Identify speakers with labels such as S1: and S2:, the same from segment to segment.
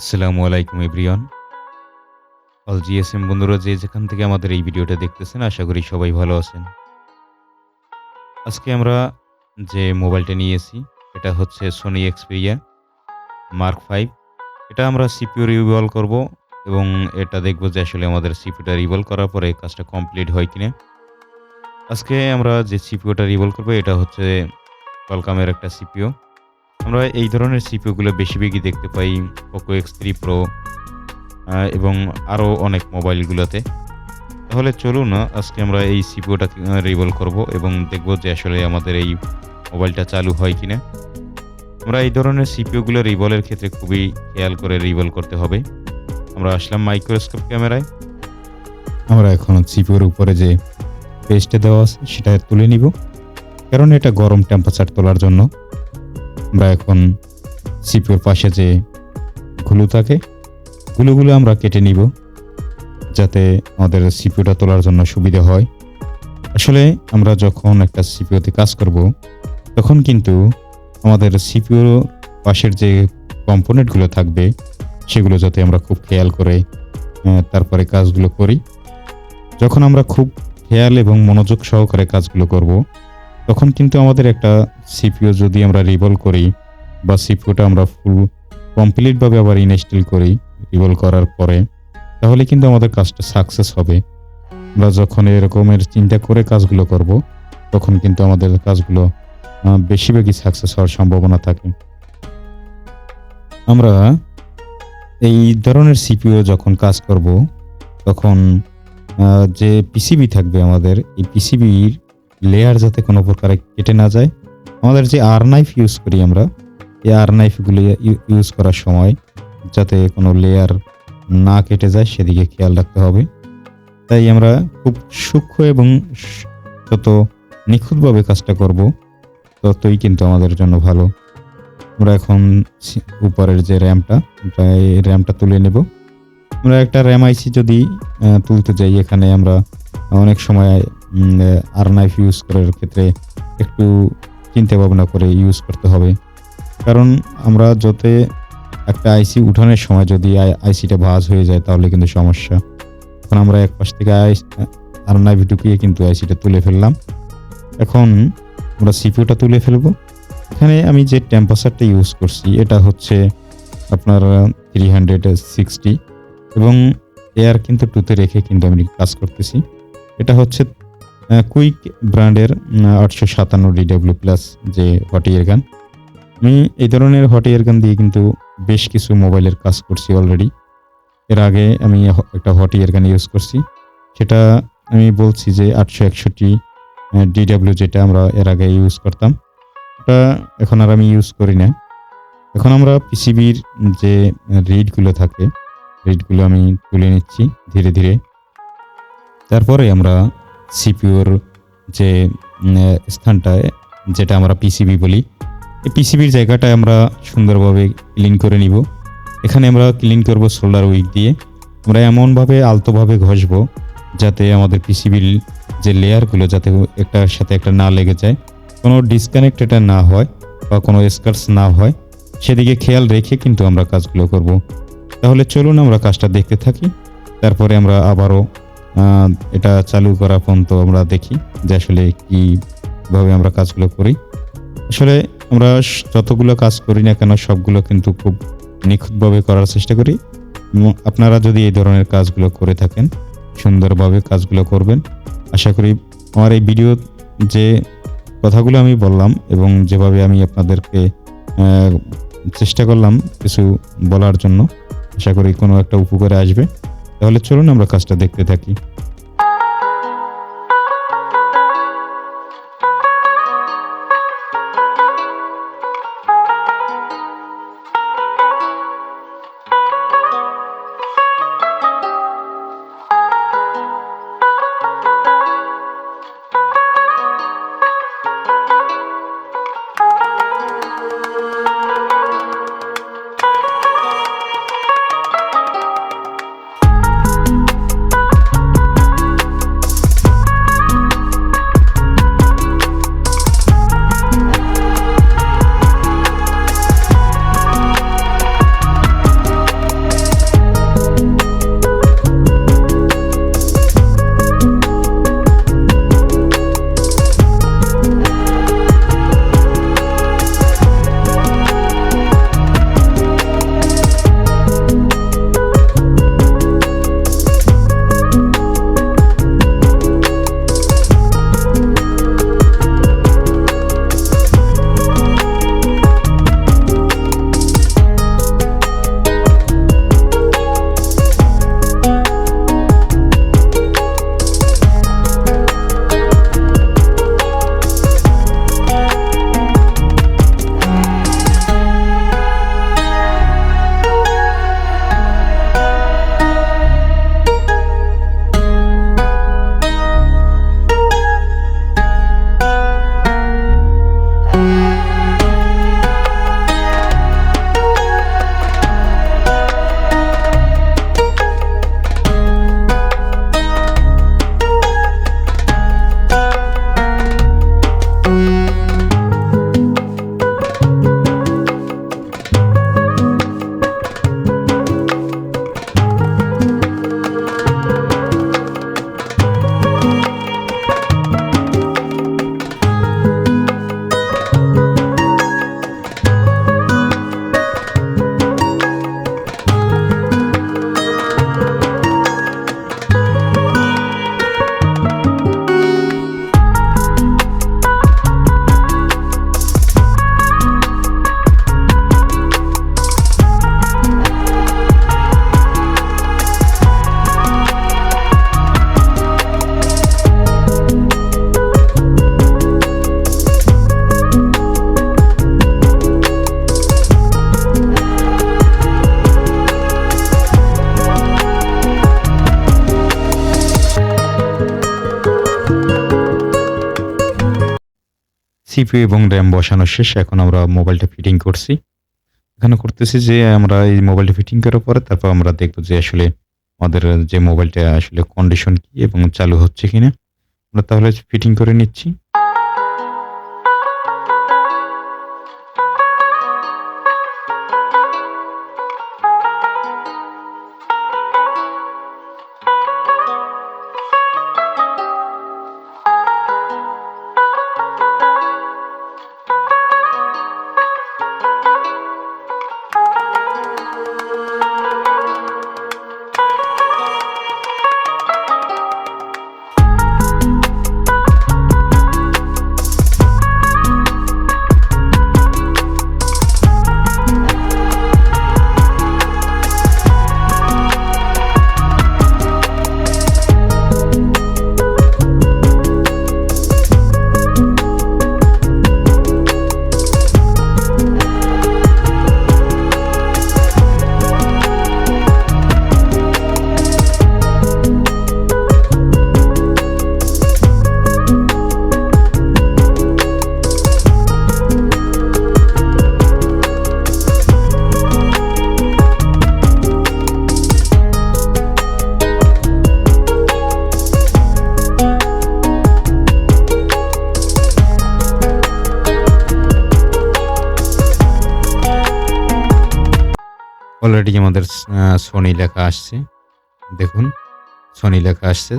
S1: আসসালামু আলাইকুম everyone. All GSM বন্ধুরা, যে যেখান থেকে আমাদের এই ভিডিওটা দেখতেছেন, আশা করি সবাই ভালো আছেন। আজকে আমরা যে মোবাইলটা নিয়েছি এটা হচ্ছে সোনি এক্সপেরিয়া মার্ক ফাইভ এটা আমরা সিপিও রিভলভ করব এবং এটা দেখব যে আসলে আমাদের সিপিওটা রিভল করার পরে কাজটা কমপ্লিট হয় কিনা। আজকে আমরা যে সিপিওটা রিভল করব, এটা হচ্ছে কলকামের একটা সিপিও আমরা এই ধরনের সিপিওগুলো বেশি বেশি দেখতে পাই পোকো এক্স থ্রি প্রো এবং আরও অনেক মোবাইলগুলোতে। তাহলে চলুন আজকে আমরা এই সিপিওটা রিভল করব এবং দেখব যে আসলে আমাদের এই মোবাইলটা চালু হয় কিনা। আমরা এই ধরনের সিপিওগুলো রিভলের ক্ষেত্রে খুবই খেয়াল করে রিভল করতে হবে। আমরা আসলাম মাইক্রোস্কোপ ক্যামেরায় আমরা এখন সিপিওর উপরে যে পেস্টে দেওয়া আছে, সেটা তুলে নিব। কারণ এটা গরম টেম্পারেচার তোলার জন্য। আমরা এখন সিপিওর পাশে যে গুলো থাকে, গুলোগুলো আমরা কেটে নিব যাতে আমাদের সিপিওটা তোলার জন্য সুবিধা হয়। আসলে আমরা যখন একটা সিপিওতে কাজ করব, তখন কিন্তু আমাদের সিপিও পাশের যে কম্পোনেন্টগুলো থাকবে, সেগুলো যাতে আমরা খুব খেয়াল করে তারপরে কাজগুলো করি। যখন আমরা খুব খেয়াল এবং মনোযোগ সহকারে কাজগুলো করব তখন কিন্তু আমাদের একটা সিপিও যদি আমরা রিভল করি বা সিপিওটা আমরা ফুল কমপ্লিটভাবে আবার ইনস্টল করি রিভল করার পরে, তাহলে কিন্তু আমাদের কাজটা সাকসেস হবে। আমরা যখন এরকমের চিন্তা করে কাজগুলো করব, তখন কিন্তু আমাদের কাজগুলো বেশিরভাগই সাকসেস হওয়ার সম্ভাবনা থাকে। আমরা এই ধরনের সিপিও যখন কাজ করব, তখন যে পিসিবি থাকবে আমাদের, এই পিসিবির লেয়ার যাতে কোনো প্রকারে কেটে না যায়। আমাদের যে আর নাইফ ইউজ করি আমরা, এই আর নাইফগুলি ইউজ করার সময় যাতে কোনো লেয়ার না কেটে যায়, সেদিকে খেয়াল রাখতে হবে। তাই আমরা খুব সূক্ষ্ম এবং যত নিখুঁতভাবে কাজটা করব, ততই কিন্তু আমাদের জন্য ভালো। আমরা এখন উপরের যে র্যামটা এই র্যামটা তুলে নেব। আমরা একটা র্যাম আইসি যদি তুলতে যাই, এখানে আমরা অনেক সময় আর নাইফ ইউজ করার ক্ষেত্রে একটু চিন্তা ভাবনা করে ইউজ করতে হবে। কারণ আমরা যতে একটা আইসি উঠানোর সময় যদি আইসিটা ভাজ হয়ে যায় তাহলে কিন্তু সমস্যা। এখন আমরা এক পাশ থেকে আর নাইফ ঢুকিয়ে কিন্তু আইসিটা তুলে ফেললাম। এখন আমরা সিপিউটা তুলে ফেলব। এখানে আমি যে টেম্পারেচারটা ইউজ করছি, এটা হচ্ছে আপনার থ্রি হান্ড্রেড সিক্সটি এবং এয়ার কিন্তু টুতে রেখে কিন্তু আমি কাজ করতেছি। এটা হচ্ছে কুইক ব্র্যান্ডের আটশো সাতান্ন ডিডাব্লিউ প্লাস যে হট ইয়ার গান আমি এই ধরনের হট ইয়ার গান দিয়ে কিন্তু বেশ কিছু মোবাইলের কাজ করছি অলরেডি এর আগে আমি একটা হট ইয়ার গান ইউজ করছি। সেটা আমি বলছি যে আটশো একষট্টি ডিডাব্লিউ যেটা আমরা এর আগে ইউজ করতাম। ওটা এখন আর আমি ইউজ করি না। এখন আমরা পিসিবির যে রিডগুলো থাকে রিডগুলো আমি তুলে নিচ্ছি ধীরে ধীরে। তারপরে আমরা সিপিওর যে স্থানটায়, যেটা আমরা পিসিবি বলি, এই পিসিবির জায়গাটায় আমরা সুন্দরভাবে ক্লিন করে নিব। এখানে আমরা ক্লিন করব শোল্ডার উইক দিয়ে। আমরা এমনভাবে আলতোভাবে ঘষবো যাতে আমাদের পিসিবির যে লেয়ারগুলো যাতে একটার সাথে একটা না লেগে যায়, কোনো ডিসকানেক্ট এটা না হয় বা কোনো স্কার্স না হয়। সেদিকে খেয়াল রেখে কিন্তু আমরা কাজগুলো করব। তাহলে চলুন আমরা কাজটা দেখতে থাকি। তারপরে আমরা আবারও এটা চালু করা পর্যন্ত আমরা দেখি যে আসলে কীভাবে আমরা কাজগুলো করি। আসলে আমরা যতগুলো কাজ করি না কেন সবগুলো কিন্তু খুব নিখুঁতভাবে করার চেষ্টা করি। এবং আপনারা যদি এই ধরনের কাজগুলো করে থাকেন, সুন্দরভাবে কাজগুলো করবেন, আশা করি আমার এই ভিডিও যে কথাগুলো আমি বললাম এবং যেভাবে আমি আপনাদেরকে চেষ্টা করলাম কিছু বলার জন্য, আশা করি কোনো একটা উপকারে আসবে। তাহলে চলুন আমরা কাজটা দেখতে থাকি। সিপিইউ এবং র্যাম বসানো শেষ, এখন আমরা মোবাইলটা ফিটিং করছি। এখানে করতেছি যে, আমরা এই মোবাইলটা ফিটিং করার পরে তারপর আমরা দেখব যে আসলে আমাদের যে মোবাইলটা আসলে কন্ডিশন কি এবং চালু হচ্ছে কিনা। আমরা তাহলে ফিটিং করে নিচ্ছি। অলরেডি আমাদের সনি লেখা আসছে। দেখুন সনি লেখা আসছে।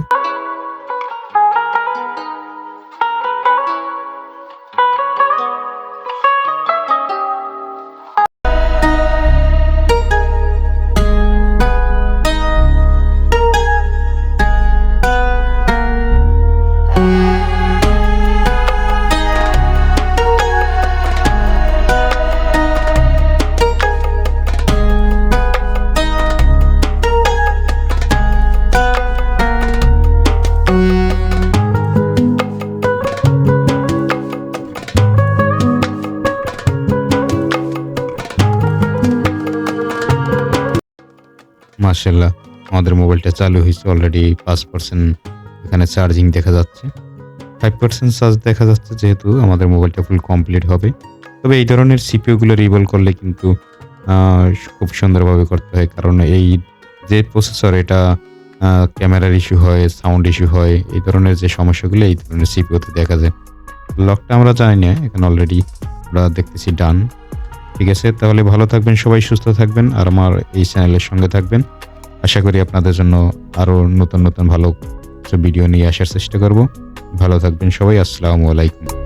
S1: মার্শাল্লাহ আমাদের মোবাইলটা চালু হয়েছে অলরেডি পাঁচ পার্সেন্ট এখানে চার্জিং দেখা যাচ্ছে। ফাইভ পার্সেন্ট চার্জ দেখা যাচ্ছে যেহেতু আমাদের মোবাইলটা ফুল কমপ্লিট হবে। তবে এই ধরনের সিপিওগুলো রিভল করলে কিন্তু খুব সুন্দরভাবে করতে হয়। কারণ এই যে প্রসেসর এটা ক্যামেরার ইস্যু হয় সাউন্ড ইস্যু হয়, এই ধরনের যে সমস্যাগুলো, এই ধরনের সিপিওতে দেখা যায়। লকটা আমরা জানি না, এখানে অলরেডি আমরা দেখতেছি ডান ঠিক আছে, তাহলে ভালো থাকবেন, সবাই সুস্থ থাকবেন, আর আমার এই চ্যানেলের সঙ্গে থাকবেন। আশা করি আপনাদের জন্য আরও নতুন নতুন ভালো ভিডিও নিয়ে আসার চেষ্টা করব। ভালো থাকবেন সবাই, আসসালামু আলাইকুম।